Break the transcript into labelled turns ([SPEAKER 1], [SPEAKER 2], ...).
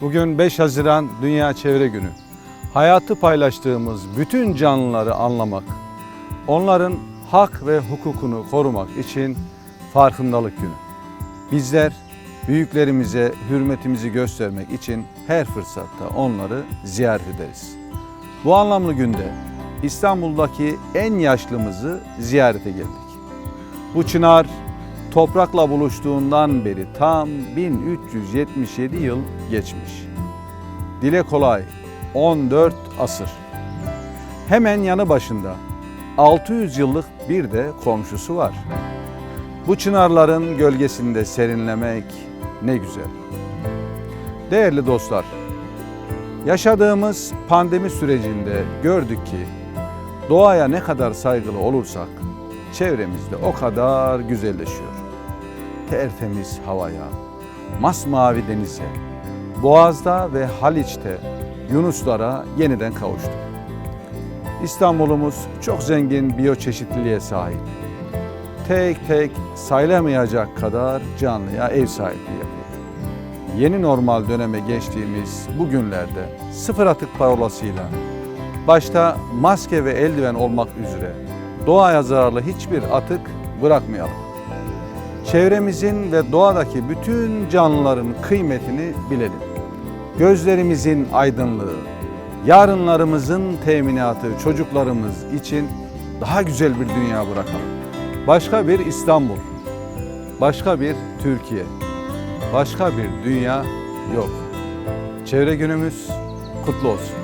[SPEAKER 1] Bugün 5 Haziran Dünya Çevre Günü. Hayatı paylaştığımız bütün canlıları anlamak, onların hak ve hukukunu korumak için farkındalık günü. Bizler büyüklerimize hürmetimizi göstermek için her fırsatta onları ziyaret ederiz. Bu anlamlı günde İstanbul'daki en yaşlımızı ziyarete geldik. Bu çınar toprakla buluştuğundan beri tam 1377 yıl geçmiş. Dile kolay 14 asır. Hemen yanı başında 600 yıllık bir de komşusu var. Bu çınarların gölgesinde serinlemek ne güzel. Değerli dostlar, yaşadığımız pandemi sürecinde gördük ki doğaya ne kadar saygılı olursak çevremizde o kadar güzelleşiyor. Tertemiz havaya, masmavi denize, Boğaz'da ve Haliç'te Yunuslara yeniden kavuştuk. İstanbul'umuz çok zengin biyoçeşitliliğe sahip. Tek tek sayılamayacak kadar canlıya ev sahipliği yapıyor. Yeni normal döneme geçtiğimiz bu günlerde sıfır atık parolasıyla başta maske ve eldiven olmak üzere doğaya zararlı hiçbir atık bırakmayalım. Çevremizin ve doğadaki bütün canlıların kıymetini bilelim. Gözlerimizin aydınlığı, yarınlarımızın teminatı çocuklarımız için daha güzel bir dünya bırakalım. Başka bir İstanbul, başka bir Türkiye, başka bir dünya yok. Çevre günümüz kutlu olsun.